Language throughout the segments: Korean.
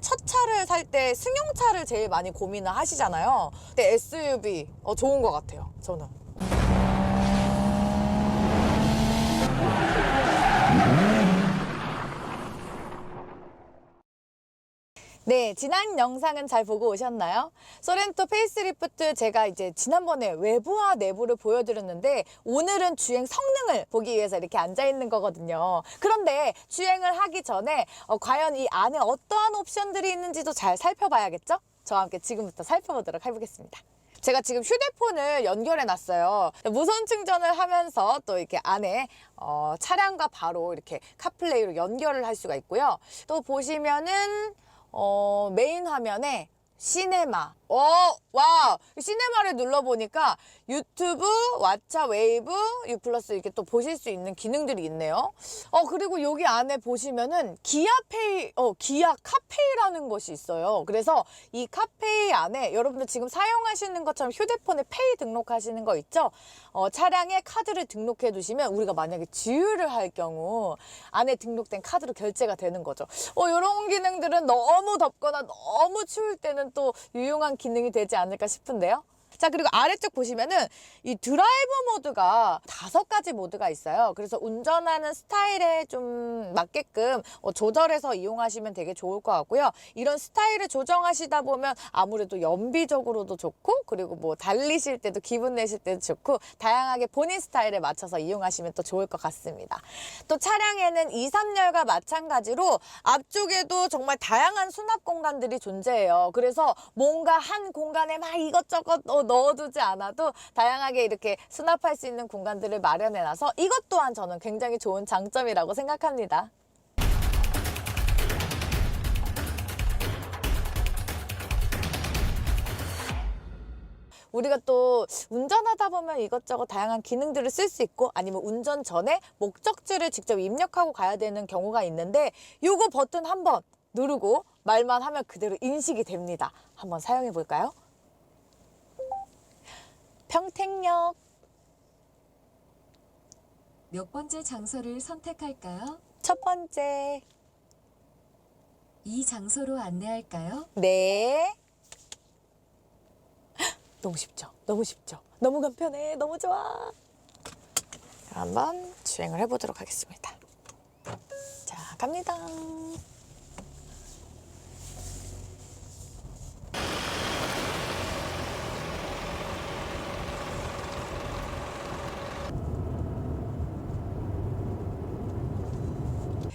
첫 차를 살 때 승용차를 제일 많이 고민을 하시잖아요. 근데 SUV 어, 좋은 것 같아요. 저는. 네, 지난 영상은 잘 보고 오셨나요? 소렌토 페이스리프트 제가 이제 지난번에 외부와 내부를 보여드렸는데 오늘은 주행 성능을 보기 위해서 이렇게 앉아 있는 거거든요. 그런데 주행을 하기 전에 어, 과연 이 안에 어떠한 옵션들이 있는지도 잘 살펴봐야겠죠? 저와 함께 지금부터 살펴보도록 해보겠습니다. 제가 지금 휴대폰을 연결해 놨어요. 무선 충전을 하면서 또 이렇게 안에 어, 차량과 바로 이렇게 카플레이로 연결을 할 수가 있고요. 또 보시면은 어, 메인 화면에 시네마. 어, 와! 시네마를 눌러보니까 유튜브, 왓챠 웨이브, 유 플러스 이렇게 또 보실 수 있는 기능들이 있네요. 어, 그리고 여기 안에 보시면은 기아페이, 어, 기아 카페이라는 것이 있어요. 그래서 이 카페이 안에 여러분들 지금 사용하시는 것처럼 휴대폰에 페이 등록하시는 거 있죠? 어, 차량에 카드를 등록해 두시면 우리가 만약에 지유를 할 경우 안에 등록된 카드로 결제가 되는 거죠. 어, 이런 기능들은 너무 덥거나 너무 추울 때는 또 유용한 기능이 되지 않을까 싶은데요. 자 그리고 아래쪽 보시면은 이 드라이브 모드가 다섯 가지 모드가 있어요. 그래서 운전하는 스타일에 좀 맞게끔 어, 조절해서 이용하시면 되게 좋을 것 같고요. 이런 스타일을 조정하시다 보면 아무래도 연비적으로도 좋고 그리고 뭐 달리실 때도 기분 내실 때도 좋고 다양하게 본인 스타일에 맞춰서 이용하시면 또 좋을 것 같습니다. 또 차량에는 2, 3열과 마찬가지로 앞쪽에도 정말 다양한 수납 공간들이 존재해요. 그래서 뭔가 한 공간에 막 이것저것 어, 넣어두지 않아도 다양하게 이렇게 수납할 수 있는 공간들을 마련해놔서 이것 또한 저는 굉장히 좋은 장점이라고 생각합니다. 우리가 또 운전하다 보면 이것저것 다양한 기능들을 쓸 수 있고 아니면 운전 전에 목적지를 직접 입력하고 가야 되는 경우가 있는데 요거 버튼 한번 누르고 말만 하면 그대로 인식이 됩니다. 한번 사용해 볼까요? 평택역 몇 번째 장소를 선택할까요? 첫 번째 이 장소로 안내할까요? 네 헉, 너무 쉽죠? 너무 쉽죠? 너무 간편해 너무 좋아 한번 주행을 해보도록 하겠습니다 자 갑니다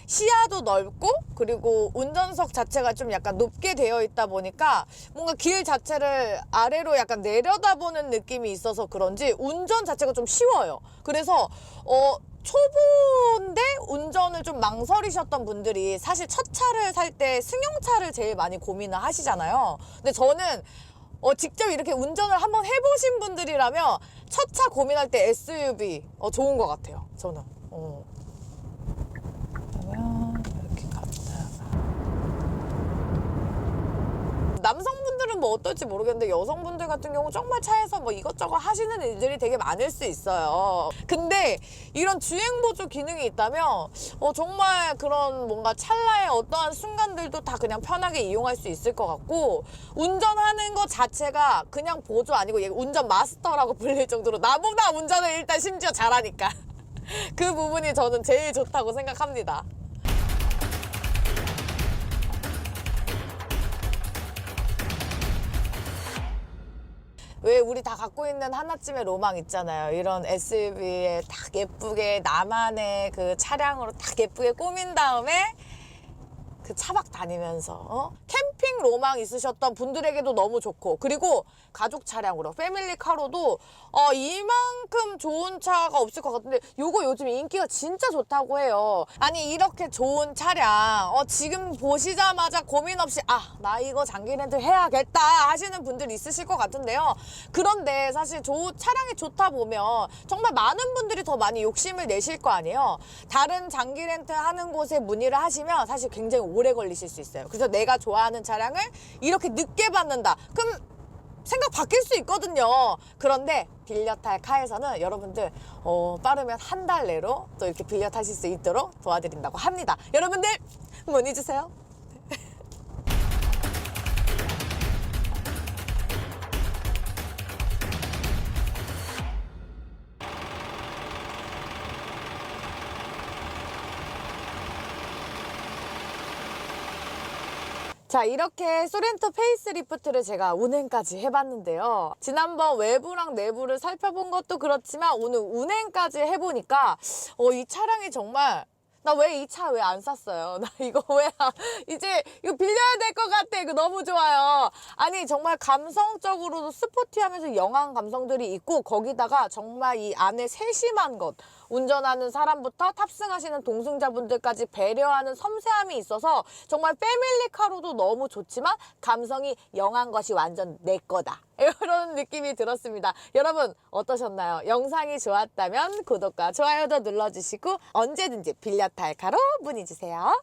시야도 넓고 그리고 운전석 자체가 좀 약간 높게 되어 있다 보니까 뭔가 길 자체를 아래로 약간 내려다보는 느낌이 있어서 그런지 운전 자체가 좀 쉬워요. 그래서 어 초보인데 운전을 좀 망설이셨던 분들이 사실 첫 차를 살 때 승용차를 제일 많이 고민을 하시잖아요. 근데 저는 어, 직접 이렇게 운전을 한번 해보신 분들이라면 첫 차 고민할 때 SUV 어, 좋은 것 같아요. 저는. 어. 그러면 이렇게 갔다가 남성분들은 뭐 어떨지 모르겠는데 여성분들 같은 경우 정말 차에서 뭐 이것저것 하시는 일들이 되게 많을 수 있어요. 근데 이런 주행 보조 기능이 있다면 어 정말 그런 뭔가 찰나의 어떠한 순간들도 다 그냥 편하게 이용할 수 있을 것 같고 운전하는 것 자체가 그냥 보조 아니고 얘 운전 마스터라고 불릴 정도로 나보다 운전을 일단 심지어 잘하니까 그 부분이 저는 제일 좋다고 생각합니다. 왜 우리 다 갖고 있는 하나쯤의 로망 있잖아요. 이런 SUV에 딱 예쁘게 나만의 그 차량으로 딱 예쁘게 꾸민 다음에 그 차박 다니면서 어? 캠핑 로망 있으셨던 분들에게도 너무 좋고 그리고 가족 차량으로 패밀리 카로도 어, 이만큼 좋은 차가 없을 것 같은데 요거 요즘 인기가 진짜 좋다고 해요. 아니 이렇게 좋은 차량 어, 지금 보시자마자 고민 없이 아 나 이거 장기 렌트 해야겠다 하시는 분들 있으실 것 같은데요. 그런데 사실 조, 차량이 좋다 보면 정말 많은 분들이 더 많이 욕심을 내실 거 아니에요. 다른 장기 렌트 하는 곳에 문의를 하시면 사실 굉장히 오래 걸리실 수 있어요 그래서 내가 좋아하는 차량을 이렇게 늦게 받는다 그럼 생각 바뀔 수 있거든요. 그런데 빌려 탈 카에서는 여러분들 어, 빠르면 한 달 내로 또 이렇게 빌려 타실 수 있도록 도와드린다고 합니다. 여러분들 문의 주세요. 자 이렇게 소렌토 페이스리프트를 제가 운행까지 해봤는데요. 지난번 외부랑 내부를 살펴본 것도 그렇지만 오늘 운행까지 해보니까 어, 이 차량이 정말 나 왜 이 차 왜 안 샀어요? 나 이거 왜 안- 이제 이거 빌려야 될 것 같아. 이거 너무 좋아요. 아니 정말 감성적으로도 스포티하면서 영한 감성들이 있고 거기다가 정말 이 안에 세심한 것 운전하는 사람부터 탑승하시는 동승자분들까지 배려하는 섬세함이 있어서 정말 패밀리카로도 너무 좋지만 감성이 영한 것이 완전 내 거다. 이런 느낌이 들었습니다. 여러분 어떠셨나요? 영상이 좋았다면 구독과 좋아요도 눌러주시고 언제든지 빌려 탈카로 문의 주세요.